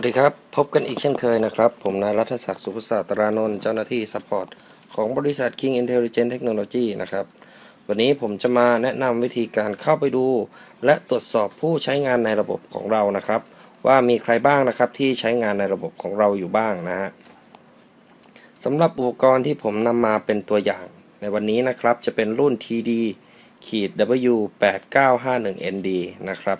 วัสดีครับ พบกันอีกเช่นเคยนะครับ ผมนายรัฐศักดิ์สุภศาสตรานนท์เจ้าหน้าที่ซัพพอร์ตของบริษัท King Intelligent Technology นะครับ วันนี้ผมจะมาแนะนำวิธีการเข้าไปดู และตรวจสอบผู้ใช้งานในระบบของเรานะครับ ว่ามีใครบ้างนะครับที่ใช้งานในระบบของเราอยู่บ้างนะฮะสำหรับอุปกรณ์ที่ผมนำมาเป็นตัวอย่าง ในวันนี้นะครับจะเป็นรุ่น TD ขีด W8951ND นะครับ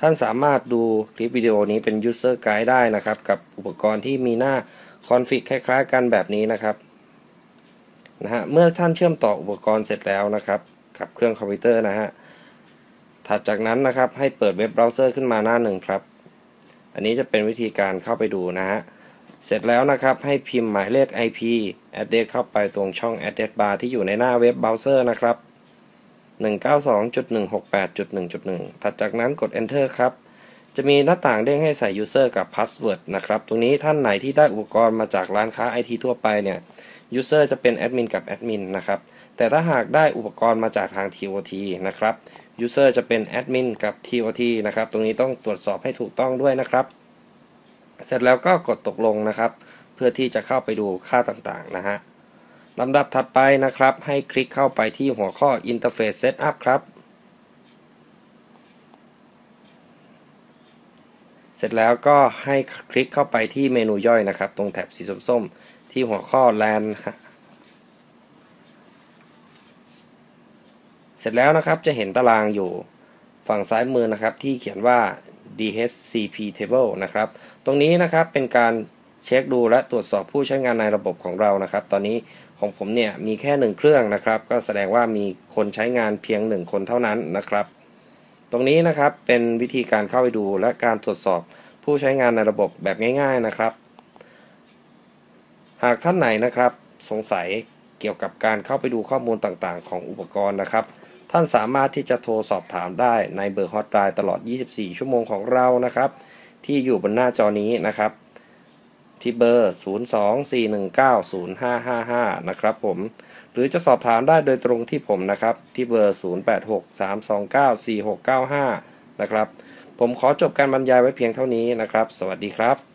ท่านสามารถดูคลิปวิดีโอนี้เป็น User Guide ได้นะครับ กับอุปกรณ์ที่มีหน้าคอนฟิกคล้ายๆกันแบบนี้นะครับนะฮะเมื่อท่านเชื่อมต่ออุปกรณ์เสร็จแล้วนะครับกับเครื่องคอมพิวเตอร์นะฮะถัดจากนั้นนะครับให้เปิดเว็บเบราว์เซอร์ขึ้นมาหน้าหนึ่งครับ อันนี้จะเป็นวิธีการเข้าไปดูนะฮะเสร็จแล้วนะครับให้พิมพ์หมายเลข IP address เข้าไปตรงช่อง address bar ที่อยู่ในหน้าเว็บเบราว์เซอร์นะครับ 192.168.1.1 ถัดจากนั้นกด enter ครับ จะมีหน้าต่างเด้งให้ใส่ user กับ password นะครับ ตรงนี้ท่านไหนที่ได้อุปกรณ์มาจากร้านค้า IT ทั่วไปเนี่ย user จะเป็น admin กับ admin นะครับ แต่ถ้าหากได้อุปกรณ์มาจากทาง TOT นะครับ user จะเป็น admin กับ TOT นะครับ ตรงนี้ต้องตรวจสอบให้ถูกต้องด้วยนะครับ เสร็จแล้วก็กดตกลงนะครับ เพื่อที่จะเข้าไปดูค่าต่างๆนะฮะ ลำดับถัดไปนะครับ ให้คลิกเข้าไปที่หัวข้อ Interface Setup ครับ เสร็จแล้วก็ให้คลิกเข้าไปที่เมนูย่อยนะครับ ตรงแถบสีส้มๆ ที่หัวข้อ LAN เสร็จแล้วนะครับจะเห็นตารางอยู่ฝั่งซ้ายมือนะครับที่เขียนว่า DHCP Table นะครับ ตรงนี้นะครับเป็นการ เช็คดูและตรวจสอบผู้ใช้งานในระบบของเรานะครับ ตอนนี้ของผมเนี่ยมีแค่หนึ่งเครื่องนะครับ ก็แสดงว่ามีคนใช้งานเพียงหนึ่งคนเท่านั้นนะครับ ตรงนี้นะครับเป็นวิธีการเข้าไปดูและการตรวจสอบผู้ใช้งานในระบบแบบง่าย ๆนะครับ หากท่านไหนนะครับ สงสัยเกี่ยวกับการเข้าไปดูข้อมูลต่างๆ ของอุปกรณ์นะครับ ท่านสามารถที่จะโทรสอบถามได้ในเบอร์ฮอตไลน์ตลอด 24 ชั่วโมงของเรานะครับ ที่อยู่บนหน้าจอนี้นะครับ ที่เบอร์ 024190555 นะครับผม หรือจะสอบถามได้โดยตรงที่ผมนะครับ ที่เบอร์ 0863294695 นะครับ ผมขอจบการบรรยายไว้เพียงเท่านี้นะครับ สวัสดีครับ